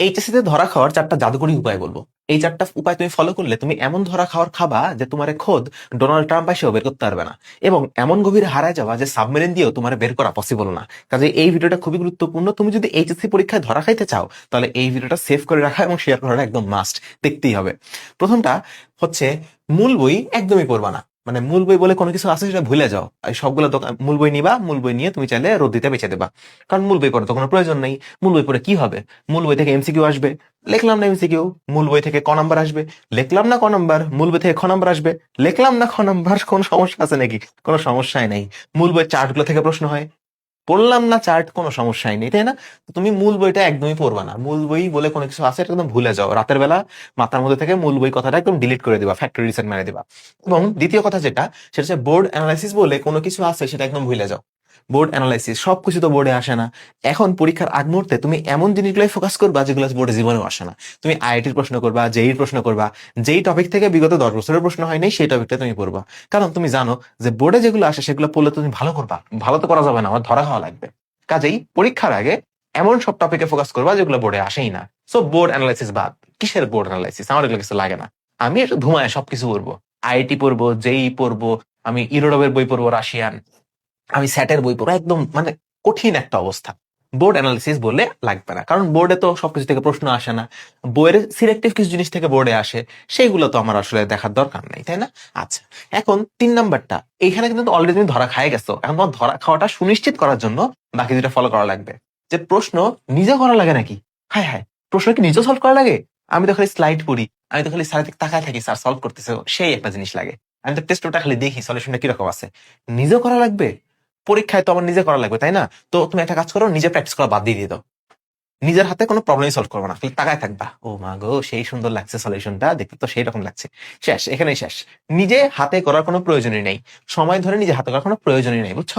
HSC তে ধরা খাওয়ার চারটা জাদুকরি উপায় বলব। এই চারটা উপায় তুমি ফলো করলে তুমি এমন ধরা খাওয়ার খাবা যে তোমার খোদ ডোনাল্ড ট্রাম্প এসেও বের করতে পারবে না। এবং এমন গভীর হারায় যাওয়া যে সাবমেরিন দিয়েও তোমার বের করা পসিবল না। কাজে এই ভিডিওটা খুবই গুরুত্বপূর্ণ। তুমি যদি এইচএসসি পরীক্ষায় ধরা খাইতে চাও, তাহলে এই ভিডিওটা সেভ করে রাখা এবং শেয়ার করাটা একদম মাস্ট দেখতেই হবে। প্রথমটা হচ্ছে, মূল বই একদমই পড়বা না। মানে মূল বই বলে কোনো কিছু আছে সেটা ভুলে যাও। এই সবগুলো দোকান মূল বই নিবা, মূল বই নিয়ে তুমি চাইলে রোদ দিতে বেঁচে দেবা। কারণ মূল বই পড়ে তো কোনো প্রয়োজন নেই। মূল বই পড়ে কি হবে? মূল বই থেকে এমসিকিউ আসবে। লিখলাম না এমসিকিউ মূল বই থেকে ক নাম্বার আসবে। লিখলাম না ক নাম্বার, মূল বই থেকে খ নাম্বার আসবে। লিখলাম না খ নাম্বার, কোনো সমস্যা আছে নাকি? কোনো সমস্যাই নেই। মূল বই চার্টগুলো থেকে প্রশ্ন হয়। পড়লাম না চার্ট কোনো সমস্যাই নেই, তাই না? তুমি মূল বইটা একদমই পড়বা না। মূল বই বলে কোনো কিছু আছে একদম ভুলে যাও। রাতের বেলা মাথার মধ্যে থেকে মূল বই কথাটা একদম ডিলিট করে দিবা ফ্যাক্টরি রিসেট মেরে দিবা। এবং দ্বিতীয় কথা যেটা, সেটা হচ্ছে বোর্ড অ্যানালাইসিস বলে কোনো কিছু আছে, সেটা একদম ভুলে যাও। বোর্ড অ্যানালাইসিস সবকিছু তো বোর্ডে আসে না। এখন পরীক্ষার আগ মুহূর্তে তুমি এমন জিনিসগুলোই ফোকাস করবা যেগুলো বোর্ডে জীবনেও আসে না। তুমি আইআইটির প্রশ্ন করবা জেইর প্রশ্ন করবা, যেই টপিক থেকে বিগত দশ বছরের প্রশ্ন হয় নাই, সেই টপিকটা তুমি পড়বা। কারণ তুমি জানো যে বোর্ডে যেগুলো আসে, সেগুলো পড়লে তুমি ভালো করবা। ভালো তো করা যাবে না, আমার ধরা খাওয়া লাগবে। কাজেই পরীক্ষার আগে এমন সব টপিকে ফোকাস করবা যেগুলো বোর্ডে আসেই না। সো বোর্ড অ্যানালাইসিস বাদ। কিসের বোর্ড অ্যানালাইসিস আমার এগুলো কিছু লাগে না। আমি একটু ধুমায় সবকিছু পড়ব। আইআইটি পড়ব জেই পড়ব, আমি ইউরোপের বই পড়ব রাশিয়ান আমি স্যাটের বই পড়ব, একদম মানে কঠিন একটা অবস্থা। বোর্ড অ্যানালিসিস বলে লাগবে না, কারণ বোর্ডে তো সবকিছু থেকে প্রশ্ন আসে না। বইয়ের সিলেক্টিভ কিছু জিনিস থেকে বোর্ডে আসে, সেইগুলো তো আমার আসলে দেখার দরকার নেই, তাই না? আচ্ছা এখন তিন নাম্বারটা, এইখানে কিন্তু অলরেডি তুমি ধরা খাই গেছো, এখন তোমার ধরা খাওয়াটা সুনিশ্চিত করার জন্য বাকি দুটা ফলো করা লাগবে। যে প্রশ্ন নিজে করা লাগে নাকি? হায় হায়, প্রশ্ন কি নিজে সলভ করা লাগে? আমি তো খালি স্লাইড পড়ি, আমি তো খালি স্যার দিকে তাকায় থাকি স্যার সলভ করতেছে, সেই একটা জিনিস লাগে। আমি তো টেস্টটা খালি দেখি সলিউশনটা কীরকম আছে? নিজে করা লাগবে? পরীক্ষায় তো আমার নিজে করা লাগবে, তাই না? তো তুমি একটা কাজ করো, নিজে প্র্যাকটিস করা বাদ দিয়ে দিয়ে দাও। নিজের হাতে কোনো প্রবলেমই সলভ করব না, খালি তাকায় থাকবা। ও মা গো, সেই সুন্দর লাগছে সলিউশনটা দেখতে তো সেই রকম লাগছে। শেষ, এখানেই শেষ। নিজে হাতে করার কোনো প্রয়োজনই নেই। সময় ধরে নিজে হাতে করার কোনো প্রয়োজনই নেই, বুঝছ?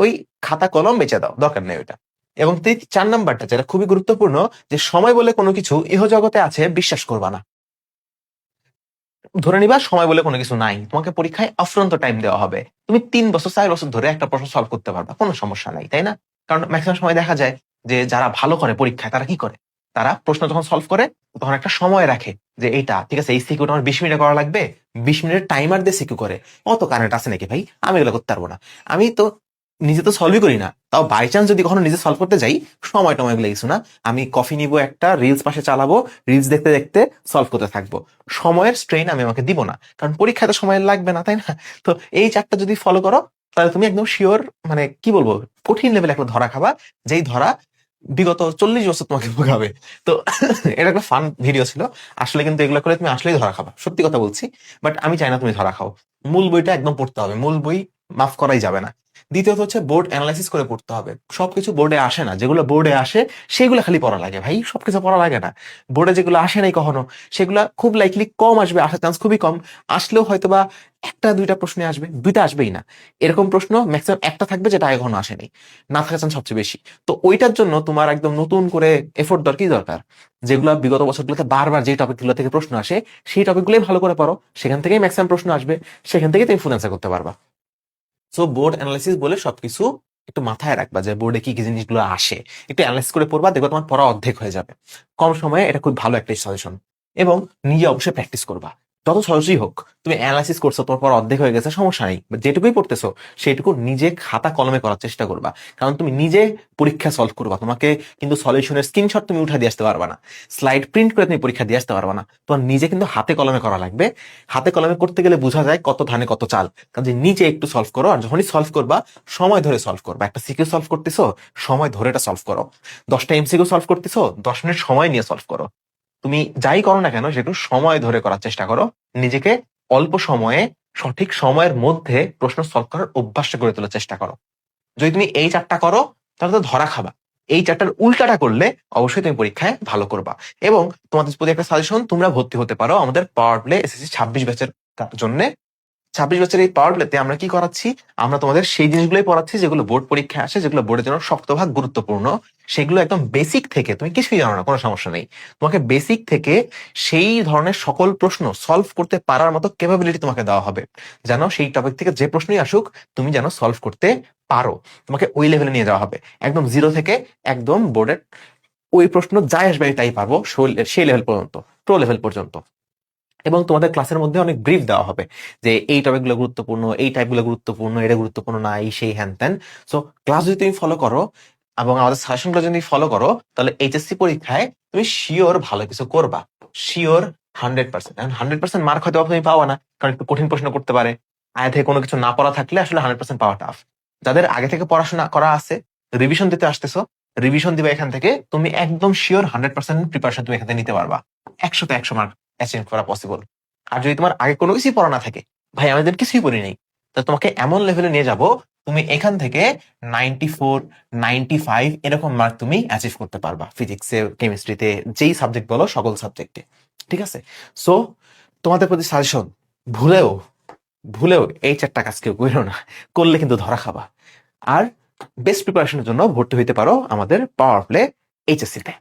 ওই খাতা, কলম বেঁচে দাও, দরকার নেই ওইটা। এবং চার নাম্বারটা, যেটা খুবই গুরুত্বপূর্ণ, যে সময় বলে কোনো কিছু ইহ জগতে আছে, বিশ্বাস করবা না। ধরে নিবা, সময় বলে কোনো কিছু নাই। তোমাকে পরীক্ষায় অফ্রন্ত টাইম দেওয়া হবে। তুমি তিন বছর, চার বছর ধরে একটা প্রশ্ন সলভ করতে পারবা, কোনো সমস্যা নাই, তাই না? কারণ ম্যাক্সিমাম সময় দেখা যায় যে যারা ভালো করে পরীক্ষায়, তারা কি করে? তারা প্রশ্ন যখন সলভ করে, তখন একটা সময় রাখে যে এইটা, ঠিক আছে, এই সিকিউটা আমার বিশ মিনিটে করা লাগবে, বিশ মিনিটের টাইমার দিয়ে সিকিউ করে। অত কারেন্ট আছে নাকি ভাই? আমি এগুলো করতে পারব না। আমি তো নিজে তো সলভই করি না। তাও বাই চান্স যদি কখনো নিজে সলভ করতে যাই, সময় টময় এগুলো কিছু না। আমি কফি নিব একটা রিলস পাশে চালাবো রিলস দেখতে দেখতে সলভ করতে থাকব। সময়ের স্ট্রেন আমি আমাকে দিব না। কারণ পরীক্ষায় তো সময় লাগবে না, তাই না? তো এই চারটা যদি ফলো করো, তাহলে তুমি একদম শিওর মানে কি বলব, কঠিন লেভেল একটা ধরা খাবা। যেই ধরা বিগত চল্লিশ বছর তোমাকে ভোগাবে। তো এটা একটা ফান ভিডিও ছিল। আসলে কিন্তু এগুলো করে তুমি আসলেই ধরা খাবা। সত্যি কথা বলছি। বাট আমি চাই না তুমি ধরা খাও। মূল বইটা একদম পড়তে হবে। মূল বই মাফ করাই যাবে না। দ্বিতীয়ত হচ্ছে বোর্ড অ্যানালাইসিস করে পড়তে হবে। সবকিছু বোর্ডে আসে না। যেগুলো বোর্ডে আসে, সেগুলো খালি পড়া লাগে ভাই। সবকিছু পড়া লাগে না। বোর্ডে যেগুলো আসে নাই কখনো, সেগুলা খুব লাইকলি কম আসবে, আসার চান্স খুবই কম। আসলেও হয়তোবা একটা, দুইটা প্রশ্নে আসবে, দুইটা আসবেই না। এরকম প্রশ্ন ম্যাক্সিমাম একটা থাকবে যেটা এখনও আসেনি। না থাকার চান্স সবচেয়ে বেশি। তো ওইটার জন্য তোমার একদম নতুন করে এফোর্ট দরকার কি দরকার? যেগুলো বিগত বছরগুলোতে বারবার যে টপিকগুলো থেকে প্রশ্ন আসে, সেই টপিকগুলোই ভালো করে পড়ো। সেখান থেকেই ম্যাক্সিমাম প্রশ্ন আসবে। সেখান থেকে তুমি ফুল অ্যান্সার করতে পারবা। সো বোর্ড অ্যানালাইসিস বলে সবকিছু একটু মাথায় রাখবা যে বোর্ডে কি কি জিনিসগুলো আসে। একটু অ্যানালাইসিস করে পড়বা, দেখবা তোমার পড়া অর্ধেক হয়ে যাবে। কম সময়ে এটা খুব ভালো একটা সাজেশন এবং নিজে অবশ্যই প্র্যাকটিস করবা। যত সহজই হোক, তুমি অ্যানালাইসিস করছ, তোমার পর অর্ধেক হয়ে গেছে, সমস্যা নেই। যেটুকুই পড়তেছো সেটুকু নিজে খাতা কলমে করার চেষ্টা করবা। কারণ তুমি নিজে পরীক্ষা সলভ করবা। তোমাকে কিন্তু সলিউশনের স্ক্রিনশট তুমি উঠা দিয়ে আসতে পারবা না। স্লাইড প্রিন্ট করে তুমি পরীক্ষা দিয়ে আসতে পারবা না। তোমার নিজে কিন্তু হাতে কলমে করা লাগবে। হাতে কলমে করতে গেলে বোঝা যায় কত ধানে কত চাল। কাজে নিজে একটু সলভ করো, আর যখনই সলভ করবা, সময় ধরে সলভ করবা। একটা সিকিউ সলভ করতেছো, সময় ধরে এটা সলভ করো। দশটা এমসিকিউ সলভ করতেছো, দশ মিনিট সময় নিয়ে সলভ করো। তুমি যাই করো না কেন, সেটু সময় ধরে করার চেষ্টা করো। নিজেকে অল্প সময়ে, সঠিক সময়ের মধ্যে প্রশ্ন সলভ করার অভ্যাসটা গড়ে তোলার চেষ্টা করো। যদি তুমি এই চারটা করো, তাহলে তো ধরা খাবা। এই চারটার উল্টাটা করলে অবশ্যই তুমি পরীক্ষায় ভালো করবা। এবং তোমাদের প্রতি একটা সাজেশন তোমরা ভর্তি হতে পারো আমাদের পাওয়ার প্লে এসএসসি ছাব্বিশ ব্যাচের জন্য। ছাব্বিশ বছরের এই পাওয়ার প্লেতে আমরা কি করাচ্ছি? আমরা তোমাদের সেই জিনিসগুলোই পড়াচ্ছি যেগুলো বোর্ড পরীক্ষায় আসে, যেগুলো বোর্ডের জন্য শক্তভাগ গুরুত্বপূর্ণ। সেগুলো একদম বেসিক থেকে, তুমি কিছুই জানো না, কোনো সমস্যা নেই। তোমাকে বেসিক থেকে সেই ধরনের সকল প্রশ্ন সলভ করতে পারার মতো ক্যাপাবিলিটি তোমাকে দেওয়া হবে। যেন সেই টপিক থেকে যে প্রশ্নই আসুক, তুমি যেন সলভ করতে পারো। তোমাকে ওই লেভেলে নিয়ে যাওয়া হবে। একদম জিরো থেকে একদম বোর্ডের ওই প্রশ্ন যাই আসবে আমি তাই পারব, সেই লেভেল পর্যন্ত প্রো লেভেল পর্যন্ত। এবং তোমাদের ক্লাসের মধ্যে অনেক ব্রিফ দেওয়া হবে যে এই টপিকগুলো গুরুত্বপূর্ণ, এই টাইপগুলো গুরুত্বপূর্ণ, এটা গুরুত্বপূর্ণ না, এই, সেই, হ্যান, ত্যান। সো ক্লাস যদি তুমি ফলো করো এবং আমাদের সাজেশনগুলো যদি ফলো করো, তাহলে এইচএসসি পরীক্ষায় তুমি শিওর ভালো কিছু করবা। শিওর হান্ড্রেড পার্সেন্ট এখন হান্ড্রেড পার্সেন্ট মার্ক হয়তো তুমি পাওয়া না, কারণ একটু কঠিন প্রশ্ন করতে পারে। আগে থেকে কোনো কিছু না পড়া থাকলে আসলে হান্ড্রেড পার্সেন্ট পাওয়া টাফ যাদের আগে থেকে পড়াশোনা করা আছে রিভিশন দিতে আসতেছো রিভিশন দিবে এখান থেকে, তুমি একদম শিওর হান্ড্রেড পার্সেন্ট প্রিপারেশন তুমি এখান নিতে পারবা। একশোতে একশো মার্ক অ্যাচিভ করা পসিবল আর যদি তোমার আগে কোনো কিছুই পড়া না থাকে, ভাই আমাদের কিছুই পড়ি নেই, তো তোমাকে এমন লেভেলে নিয়ে যাব, তুমি এখান থেকে নাইনটি ফোর নাইনটি ফাইভ এরকম মার্ক তুমি অ্যাচিভ করতে পারবা ফিজিক্সে কেমিস্ট্রিতে যেই সাবজেক্ট বলো, সকল সাবজেক্টে ঠিক আছে? সো তোমাদের প্রতি সাজেশন ভুলেও ভুলেও এই চারটা কাজ কেউ করো না, করলে কিন্তু ধরা খাবা। আর বেস্ট প্রিপারেশনের জন্য ভর্তি হইতে পারো আমাদের পাওয়ার প্লে এইচএসসিতে